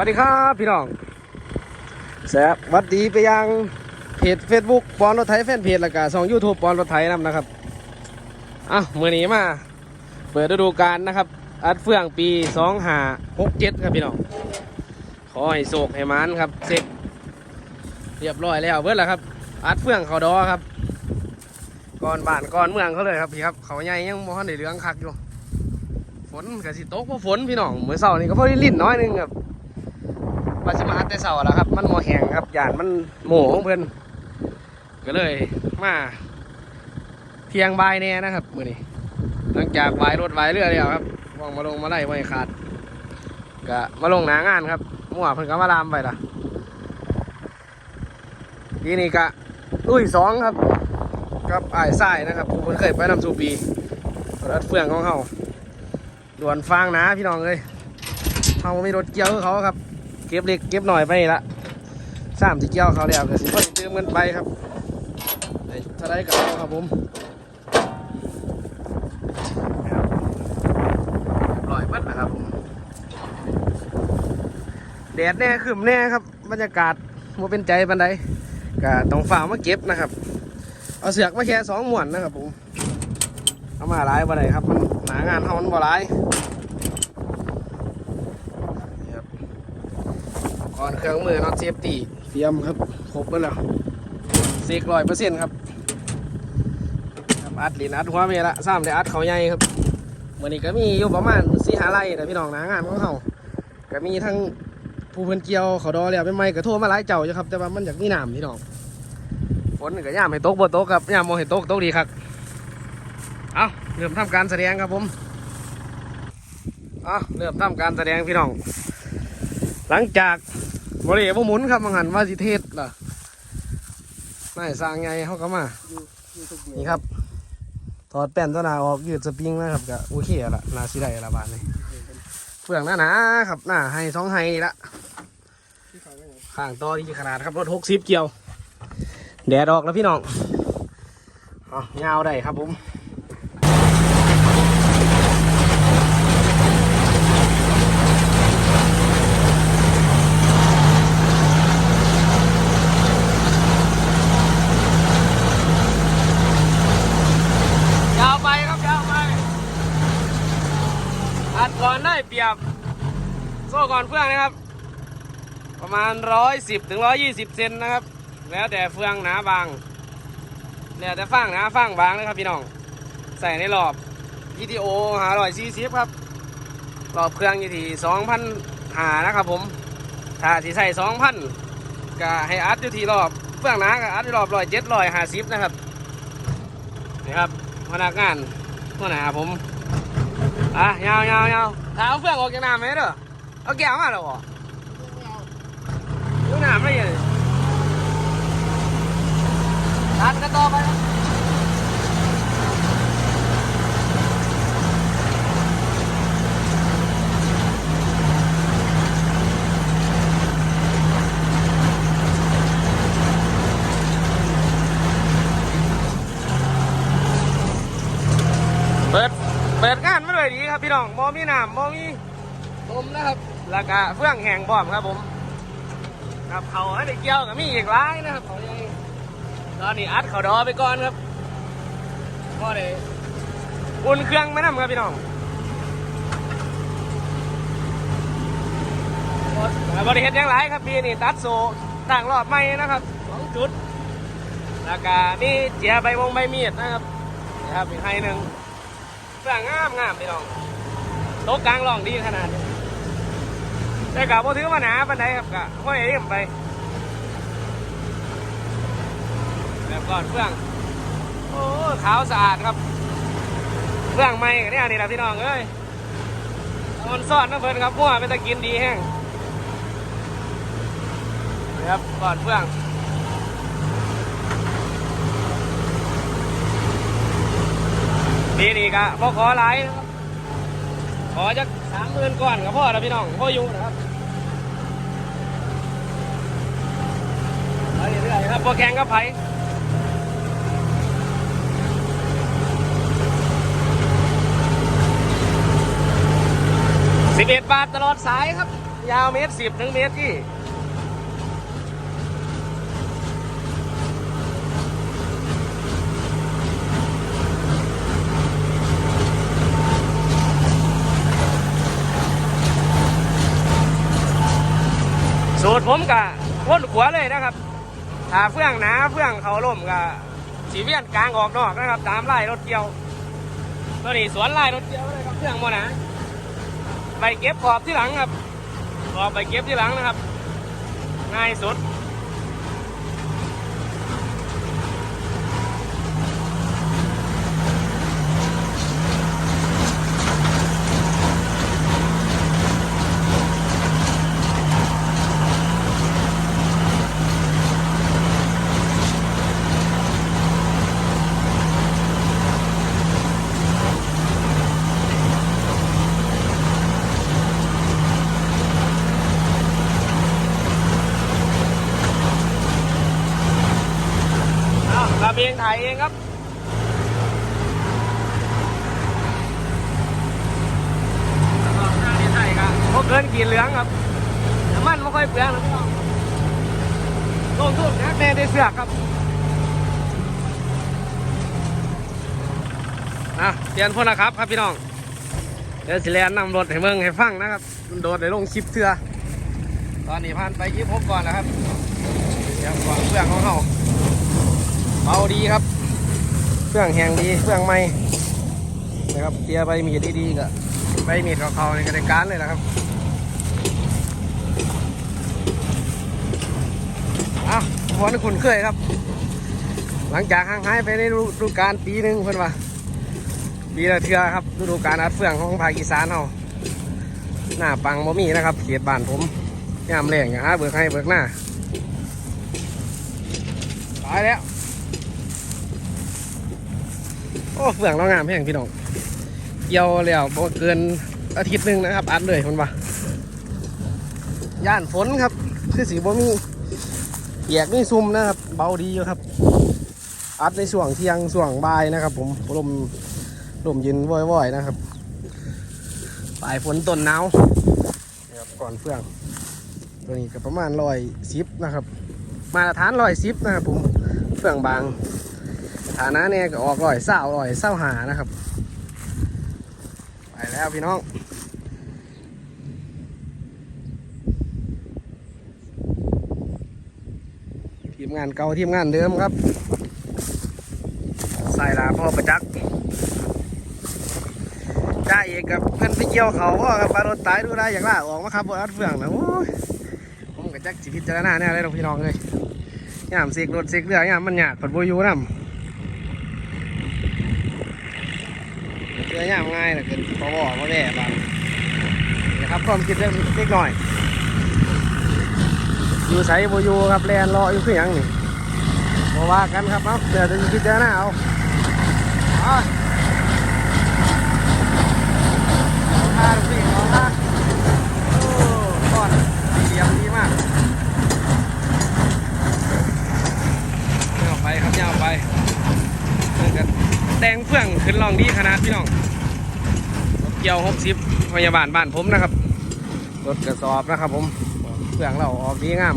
วัสดีครับพี่น้องแสบวัดดีไปยังเพจ Facebook ปอนรถไถแฟนเพจแล้วก็ช่อง YouTube ปอนรถไถนำนะครับอะมือนี้มา เปิดฤดูกาลนะครับ อัดเฟื่องปี2 5 6 7ครับพี่น้อง ขอให้โศกให้มันครับ เสร็จ เรียบร้อยแล้วเบิดแล้วครับ อัดเฟื่องเขาดอครับก่อนบ้านก่อนเมืองเขาเลยครับพี่ครับ เขาใหญ่ยังมอในเรื่องคักอยู่ ฝนกับสิตกเพราะฝนพี่น้องเมื่อเช้านี่ก็เพอได้ลิ้นน้อยนึงครับ ว่าสิมาแต่เช้าแล้วครับ มันโมแหงครับยานมันโหมของเพิ่อนก็เลยมาเทียงบายแน่นะครับมือนี้หลังจากวายรถวายเรือแล้วครับว่างมาลงมาไล่ไว้ขาดก็มาลงหนางานครับมั่วเพิ่นก็มาลามไปละทีนี้ก็อุ้ยสองครับกับไอ้ทรายนะครับผู้เคยไปนำสู่ปีรถเฟื่องของเฮาด่วนฟางนะพี่น้องเลยเขาไม่รถเกี่ยวเขาครับ เก็บเล็กเก็บหน่อยไปละสามที่เกี่ยวเขาแล้วก็สิพอสิเติมเงินไปครับได้เท่าไรก็เอาครับผมลอยเบิดนะครับผมแดดแน่ขึ้นแน่ครับ บรรยากาศว่าเป็นใจปันใดก็ต้องฝ่ามาเก็บนะครับ เอาเสือกมาแค่สองหมวนนะครับผมเอามาหลายบ่ไดครับมันหนางานเฮามันบ่หลายนี่ครับก่ อนเครื่องมือน็อตเซฟตี้เตรียมครับครบแล้วเสกร้อยเปอร์เซ็นต์ครับครับอัดลินอัดหัวเมละซ้ำได้อัดเขาใหญ่ครับวันนี้ก็มีอยู่ประมาณสี่หาไร่แต่พี่น้องหนางานของเขาก็มีทั้งผู้เพิ่นเกี่ยวเขาดอแล้วเป็นไม้กระโทรมาหลายเจ้าอยู่ครับ แต่ว่ามันอยากมีน้ำพี่น้องฝนก็ย่ามให้ตกบ่ตกครับย่ามมองให้ตกตกดีครับเอาเริ่มทำการแสดงครับผมเอาเริ่มทำการแสดงพี่น้อง หลังจาก บริเวณหมุนครับมังหันว่าสิเทศล่ะนายสร้างไงเขาก็มา นี่ครับ ถอดแป้นตัวหนาออกยืดสปริงนะครับก็โอเคละนาสิได้ละบาทนี่เฟื่องหน้าหนาครับหน้าให้สองให้ละข้างต่อที่ขนาดครับรถหกสิบเกี่ยว แดดออกแล้วพี่น้องเอายาวได้ครับผม ยาวไปครับยาวไป อัดก่อนได้เปรียบ โซ่ก่อนเฟืองนะครับ ประมาณร้อยสิบถึงร้อยยี่สิบเซนนะครับ แล้วแต่เฟืองหนาบาง แล้วแต่ฟางหนาฟางบางนะครับพี่น้อง ใส่ในรอบ GTO หาร้อยสี่สิบครับรอบเครื่องอยู่ที่สองพันหานะครับผม ถ้าที่ใส่สองพันก็ให้อัดอยู่ที่รอบเฟืองหนาก็อัดอยู่รอบร้อยเจ็ดร้อยห้าสิบนะครับนี่ครับพนักงานหัวหน้าผมอะยาวยาวยาวถ้าเอาเฟืองออกจากน้ำไหมเด้อเอาแก้วมาแล้วเหรอดูน้ำไม่ยังตัดกันต่อไปครับเปิด เปิดงานมาเลยดีครับพี่น้องมอมีน้ำมอมีลมนะครับแล้วก็เฟื่องแห้งพร้อมครับผมครับเขาให้ได้เกี่ยวกับมีอีกหลายนะครับเขายังตอนนี้อัดเขาดอไปก่อนครับก็ได้อุ่นเครื่องไม่นำครับพี่น้องบริเหตุยังไรครับพี่นี่ตัดโซ่ต่างรอบไม่นะครับสองจุดแล้วก็นี่เจียใบวงใบมีดนะครับนะครับอีกให้หนึ่ง เสื้องามงามพี่น้องโต๊ะกลางรองดีขนาดนี้แต่กับพอถือมาหนาปันไดครับกะห้อยเอ็มไปแบบก่อนเฟื่องโอ้ขาวสะอาดครับเฟื่องใหม่กันเนี่ยนี่แหละพี่น้องเอ้ยมันซ่อนนะเพิ่นครับมั่วเป็นตะกินดีแห้งนี่ครับก่อนเฟื่อง ปีนี้ก็พอขอหลายนะครับ ขอจะสามหมื่นก่อนกับพ่อแล้วพี่น้องพ่ออยู่นะครับไปเรื่อยๆครับพอแข่งกับไผ่สิบเอ็ดบาทตลอดสายครับ ยาวเมตรสิบถึงเมตรที่ สูตรผมกะพ่นขวาเลยนะครับถ้าเฟื่องหนาเฟื่องเขาล่มกะสีเวียนกลางออกนอกนะครับ ตามไล่รถเกี่ยวตัวนี้สวนไล่รถเกี่ยวเลยครับเฟื่องโมนะไปเก็บขอบที่หลังครับขอบไปเก็บที่หลังนะครับ ง่ายสุด เอาเราเองถ่ายเองครับหน้าที่ใส่ครับีเหลืองครับน้ำมันไม่ค่อยเปลืองนะพี่น้องลงทุนนักแน่ได้เสือกครับอะเปลี่ยนพลนนะครับครับพี่น้องเดี๋ยวสิแลนนำรถให้เมืองให้ฟังนะครับมันโดดได้ลงคลิปเถื่อตอนนี้ผ่านไปยี่พบก่อนนะครับเดี๋ยวก่อนเพื่องของเขาเบาดีครับเครื่องแหงดีเครื่องใหม่นะครับเตียใบมีดดีๆก็ใบมีดเขาในกระดการเลยนะครับ อะวันนี้คุณเคยครับ หลังจากห่างหายไปในฤดูกาลปีหนึ่งเพิ่นว่าปีละเทือครับฤดูกาลอัดเฟืองของภาคอีสานเราหน้าปังบ่มีนะครับเขตบ้านผมยามแรงอย่าหาเบิกให้เบิกหน้าตายแล้วโอ้เฟืองเรางามแพงพี่น้องเกี่ยวแล้วบ่เกินอาทิตย์หนึ่งนะครับอัดเลยคนว่าย่านฝนครับคือสีบ่มี แยกมีซุ่มนะครับ เบาดีอยู่ครับ อัดในช่วงเที่ยงช่วงบ่ายนะครับ ผมลมลมเย็นว่อยๆนะครับปลายฝนต้นหนาวนะครับก่อนเฟืองตัวนี้ก็ประมาณร้อยสิบนะครับ มาตรฐานร้อยสิบนะครับ ผมเฟืองบางฐานะเนี่ยก็ออกร่อยเศร้าร่อยเศร้าหานะครับ ไปแล้วพี่น้อง มงานเก่าทีมงานเดิมครับใส่ลาพ่อประจักษ์จ้าเอกกับเพื่อนไปเกี่ยวเขาพ่อกับปลารถตายดูได้อย่างล่าออกมาครับบนอัดเฟืองนะโอ้ยผมกับจักจิพิจารณาเนี่ยอะไรหรอกพี่น้องเลยยามเสกรถเสกเรือยามมันหยาดผัดโบอยูน้ำเชื่อยามง่ายนะเกินพอบอกว่าแย่บ้างนะครับความคิดเล็กเล็กหน่อย อยู่ใส่โบยูครับแลนรออยู่คือหยังนี่บอว่ากันครับเอาเดี๋ยวจะคิดเจอหน้าเอาเอาดูสิเอาท่าโอ้ก่อนเสียงดีมากเงาไปครับเงาไปเดินกันแดงเฟื่องขึ้นลองดีขนาดพี่น้องเกี่ยวหกสิบพยาบาลบ้านผมนะครับรถกระสอบนะครับผม เฟื่องเราออกดีงาม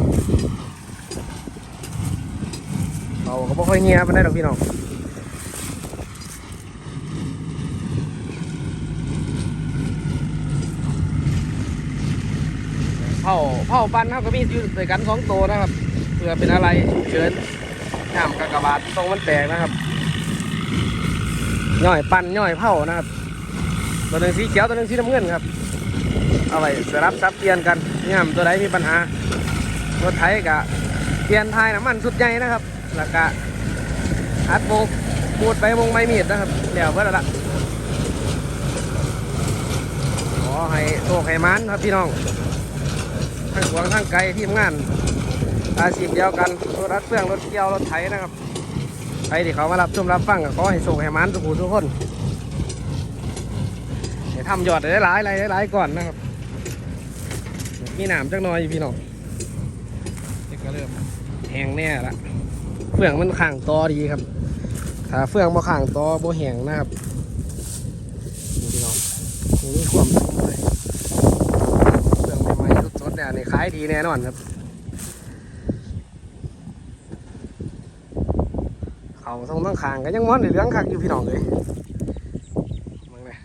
เราก็บ่ค่อยเงียบมันได้หรอกพี่น้องเผาเผาปันครับก็มีอยู่ด้วยกันสองตัวนะครับ เพื่อเป็นอะไรเชิญน้ำกากบาทตรงมันแตกนะครับย่อยปั่นย่อยเผานะครับ ตัวหนึ่งสีเขียวตัวหนึ่งสีน้ำเงินครับ เอาไว้สลับซับเปลี่ยนกันย่ามตัวใดมีปัญหารถไถกะเปลี่ยนทายน้ำมันสุดใหญ่นะครับแล้วก็อัดโบกปูดไปวงใบมีดนะครับเดี๋ยวเพื่อนละขอให้โชคให้มันครับพี่น้องทั้งหวงทั้งไกลทีมงานอาชีพเดียวกันรถรัดเครื่องรถเกี่ยวรถไถนะครับใครที่เขามารับชมรับฟังก็ขอให้ส่งให้มันทุกผู้ทุกคนให้ทำยอดได้หลายหลายหลายก่อนนะครับ มีหนามจักหน้อยอยู่พี่น้องนี่ก็เริ่มแห้งแน่ละเฟื่องมันข่างตอดีครับ ถ้าเฟื่องบ่ข่างตอบ่แห้งนะครับนี่พี่น้องนี่มีความสุขเลยเฟื่องใหม่ๆสดนี่ขายดีแน่นอนครับ เขาทรงตั้งคางก็ยังม้อนในเรื่องคักอยู่พี่น้องเลยมึงเลย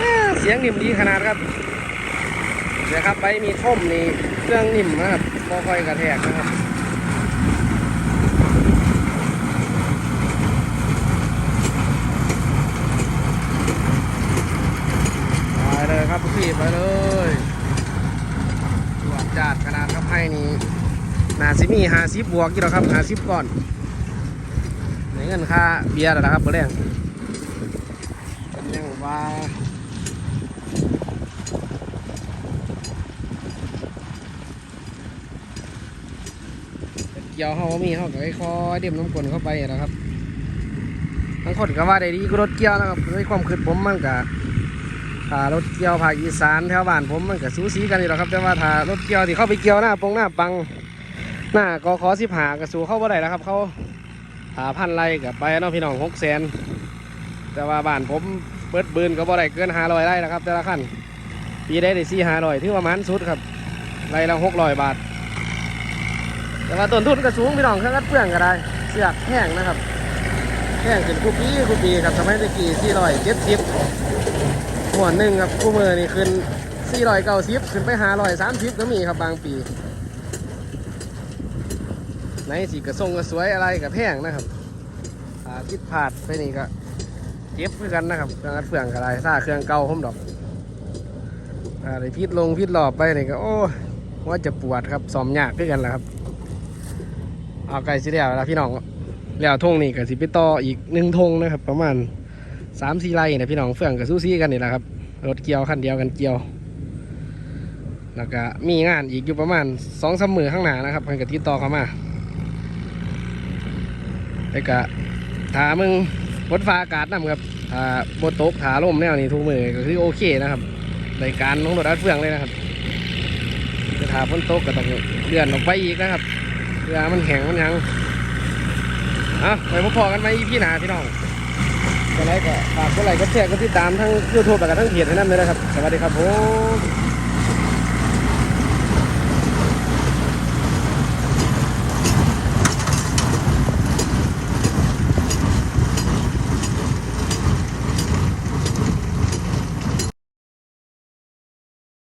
อ่าเสียง นิ่มดีขนาดครับเดี๋ยวครับไปมีท่มนี่เครื่องนิ่มนะครับค่อยกระแทกนะครับไปเลยครับพี่ไปเลยตรวจจัดขนาดครับให้นี่นาซิมีหาซิบบวกกี่หรอครับหาซิบก่อนในเงินค่าเบียร์นะครับเบอร์แรกเป็นยังว่า เกี่ยวเขามีเขาก็ค่อยๆเดี่ยมน้ำกลนเข้าไปนะครับบางคนก็ว่าได้ดีก็รถเกี่ยวนะครับในความคิดผมมันก็ถ้ารถเกี่ยวภาคอีสานแถวบ้านผมมันก็สูสีกันอยู่แล้วครับ แต่ว่าถ้ารถเกี่ยวที่เข้าไปเกี่ยวหน้าปงหน้าปังหน้ากอขอสิบหากระสูเข้าบ่ได้แล้วครับ เขาหาพันไรกับไปเนาะพี่น้องหกแสนแต่ว่าบ้านผมเบิดบืนก็บ่ได้เกินห้าร้อยไร่แล้วครับ แต่ละขั้นปีได้ได้สี่ห้าร้อยถือว่ามันสุดครับไรละหกร้อยบาท แต่ว่าต้นทุนก็สูงพี่น้องเครื่องกัดเปลืองก็ได้ เสือกแห้งนะครับ แห้งขึ้นคูปีคูปีครับสมัยตะกี้สี่ร้อยเจ็ดสิบหัวหนึ่งครับคู่มือนี่ขึ้นสี่ร้อยเก้าสิบขึ้นไปห้าร้อยสามสิบก็มีครับบางปีไหนสีกระทรงกระสวยอะไรกับแพงนะครับอ่าทิศผาดไปนี่ก็เจ็บเหมือนกันนะครับเครื่องกัดเปลืองก็ได้ถ้าเครื่องเก่าผมดอกอ่าได้พิษลงพิษหลอบไปนี่ก็โอ้ว่าจะปวดครับสอมยากขึ้นกันแหละครับ เอาไก่สิแล้วแล้วพี่น้องแล้วทงนี่ก็สิไปต่ออีกหนึ่งทงนะครับ ประมาณสามสี่ไร่นะพี่น้องเฟื่องกับสู้ซีกันนี่แหละครับรถเกี่ยวคันเดียวกันเกี่ยว แล้วก็มีงานอีกอยู่ประมาณสองสามมือข้างหน้านะครับเพิ่นก็ติดต่อเข้ามาแล้วก็ถามึงรถฟ้าอากาศนำครับถ้าบนตกถาลมแนวนี้ทุกมือก็คือโอเคนะครับรายการของรถอัดเฟื่องเลยนะครับจะถาฝนตกก็ต้องเลื่อนออกไปอีกนะครับ เรือมันแข็งมันยังอะไปพอๆกันไหมพี่หนาพี่น้องก็ไลค์ก็ฝากก็ไลค์ก็แชร์ก็ติดตามทั้งยูทูบและก็ทั้งเพจให้นั่นเลยนะครับ สวัสดีครับผม